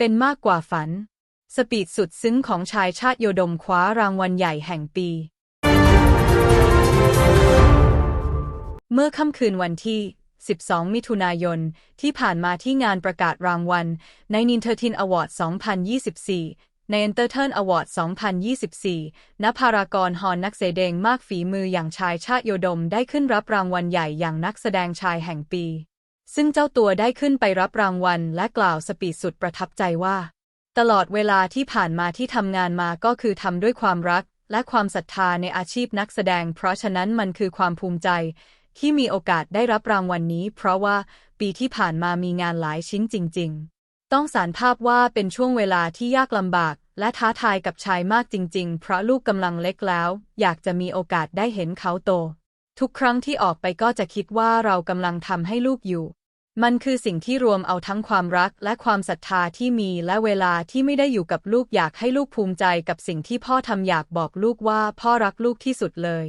เป็นมากกว่าฝัน สปีดสุดซึ้งของชายชาติโยดมคว้ารางวัลใหญ่แห่งปี เมื่อค่ำคืนวันที่ 12 มิถุนายน ที่ผ่านมาที่งานประกาศรางวัล ใน n i n t e r t i n Award 2024 ใน Entertain Award 2024 ณ พารากอนฮอลล์นักแสดงมากฝีมืออย่างชายชาติโยดมได้ขึ้นรับรางวัลใหญ่อย่างนักแสดงชายแห่งปี ซึ่งเจ้าตัวได้ขึ้นไปรับรางวัลและกล่าวสปีดสุดประทับใจว่า ตลอดเวลาที่ผ่านมาที่ทำงานมาก็คือทำด้วยความรัก และความศรัทธาในอาชีพนักแสดง เพราะฉะนั้นมันคือความภูมิใจ ที่มีโอกาสได้รับรางวัลนนี้ เพราะว่าปีที่ผ่านมามีงานหลายชิ้นจริง ๆ ต้องสารภาพว่าเป็นช่วงเวลาที่ยากลำบากและท้าทายกับชายมากจริง ๆ เพราะลูกกำลังเล็กแล้ว อยากจะมีโอกาสได้เห็นเขาโต ทุกครั้งที่ออกไปก็จะคิดว่าเรากำลังทำให้ลูกอยู่ มันคือสิ่งที่รวมเอาทั้งความรักและความศรัทธาที่มีและเวลาที่ไม่ได้อยู่กับลูกอยากให้ลูกภูมิใจกับสิ่งที่พ่อทำอยากบอกลูกว่าพ่อรักลูกที่สุดเลย